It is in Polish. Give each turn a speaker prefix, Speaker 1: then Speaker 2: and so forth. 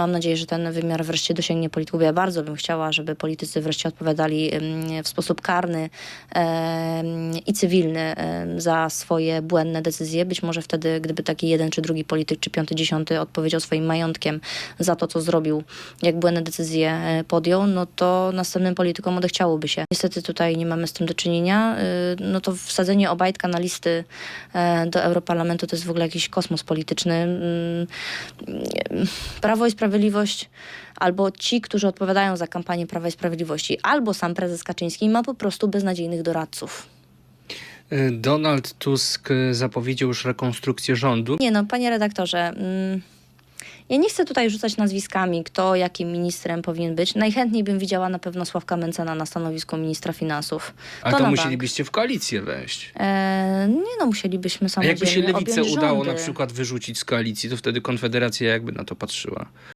Speaker 1: Mam nadzieję, że ten wymiar wreszcie dosięgnie polityków. Ja bardzo bym chciała, żeby politycy wreszcie odpowiadali w sposób karny i cywilny za swoje błędne decyzje. Być może wtedy, gdyby taki jeden czy drugi polityk, czy piąty, dziesiąty odpowiedział swoim majątkiem za to, co zrobił, jak błędne decyzje e, podjął, no to następnym politykom odechciałoby się. Niestety tutaj nie mamy z tym do czynienia. Y, No to wsadzenie Obajtka na listy e, do Europarlamentu to jest w ogóle jakiś kosmos polityczny. Mm, Prawo i Sprawiedliwość albo ci, którzy odpowiadają za kampanię Prawa i Sprawiedliwości, albo sam prezes Kaczyński ma po prostu beznadziejnych doradców.
Speaker 2: Y, Donald Tusk y, zapowiedział już rekonstrukcję rządu.
Speaker 1: Nie no, panie redaktorze, mm, ja nie chcę tutaj rzucać nazwiskami, kto jakim ministrem powinien być. Najchętniej bym widziała na pewno Sławka Mencena na stanowisku ministra finansów.
Speaker 2: Ale to
Speaker 1: na
Speaker 2: musielibyście w koalicję wejść.
Speaker 1: E, nie no, musielibyśmy
Speaker 2: A
Speaker 1: samodzielnie
Speaker 2: jakby się lewicę udało na
Speaker 1: rządy.
Speaker 2: przykład wyrzucić z koalicji, to wtedy Konfederacja jakby na to patrzyła.